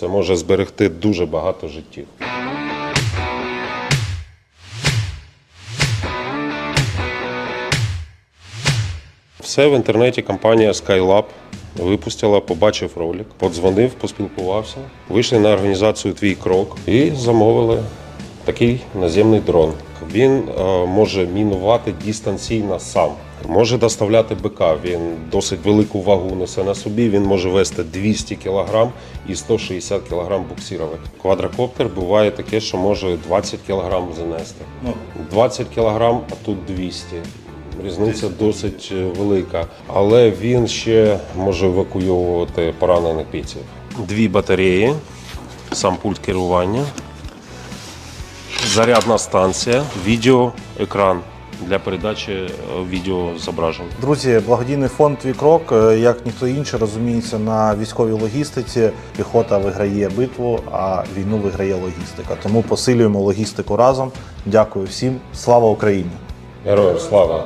Це може зберегти дуже багато життів. Все в інтернеті компанія Skylab випустила, побачив ролик, подзвонив, поспілкувався. Вийшли на організацію Твій крок і замовили такий наземний дрон. Він е, може мінувати дистанційно сам. Може доставляти БК. Він досить велику вагу несе на собі. Він може вести 200 кг і 160 кг буксирувати. Квадрокоптер буває таке, що може 20 кг занести. 20 кг, а тут 200. Різниця досить е, велика, але він ще може евакуйовувати поранених бійців. Дві батареї, сам пульт керування, зарядна станція, відеоекран для передачі е, відеозображень. Друзі, благодійний фонд Твій крок, е, як ніхто інший, розуміється на військовій логістиці. Піхота виграє битву, а війну виграє логістика. Тому посилюємо логістику разом. Дякую всім. Слава Україні! Героям слава!